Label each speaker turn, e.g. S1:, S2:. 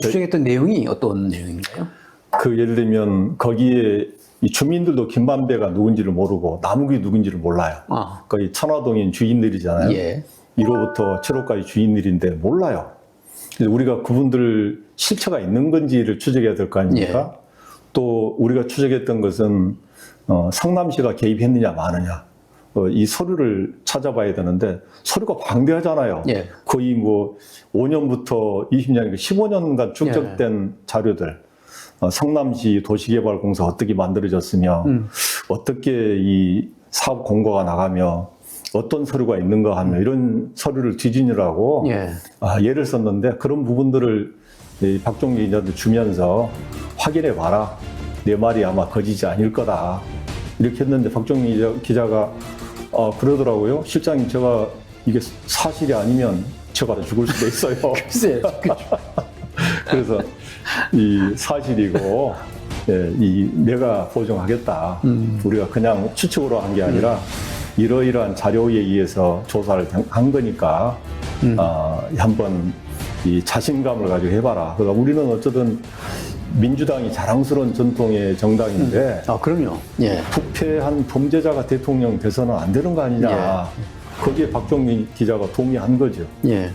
S1: 추정했던 내용이 어떤 내용인가요?
S2: 그 예를 들면 거기에 이 주민들도 김만배가 누군지를 모르고 남욱이 누군지를 몰라요.
S1: 아,
S2: 거의 천화동인 주인들이잖아요.
S1: 예.
S2: 1호부터 7호까지 주인들인데 몰라요. 그래서 우리가 그분들 실체가 있는 건지를 추적해야 될 거 아닙니까?
S1: 예.
S2: 또 우리가 추적했던 것은 어, 성남시가 개입했느냐 마느냐 어, 이 서류를 찾아봐야 되는데 서류가 방대하잖아요.
S1: 예.
S2: 거의 뭐 5년부터 20년, 15년간 축적된
S1: 예.
S2: 자료들. 어, 성남시 도시개발공사 어떻게 만들어졌으며
S1: 음.
S2: 어떻게 이 사업 공고가 나가며 어떤 서류가 있는가 하며 이런 서류를 뒤지느라고
S1: 예.
S2: 아, 예를 썼는데 그런 부분들을 이 박종기 기자한테 주면서 확인해 봐라. 내 말이 아마 거짓이 아닐 거다. 이렇게 했는데 기자- 기자가 어, 그러더라고요. 실장님 제가 이게 사실이 아니면 다 죽을 수도 있어요.
S1: 글쎄, 그-
S2: 그래서 이 사실이고 예, 이 내가 보정하겠다.
S1: 음.
S2: 우리가 그냥 추측으로 한 게 아니라 이러이러한 자료에 의해서 조사를 한 거니까
S1: 음.
S2: 아, 한번 이 자신감을 가지고 해봐라. 그러니까 우리는 어쨌든 민주당이 자랑스러운 전통의 정당인데
S1: 아, 그럼요. 예.
S2: 부패한 범죄자가 대통령 돼서는 안 되는 거 아니냐. 거기에 박종민 기자가 동의한 거죠.
S1: 예.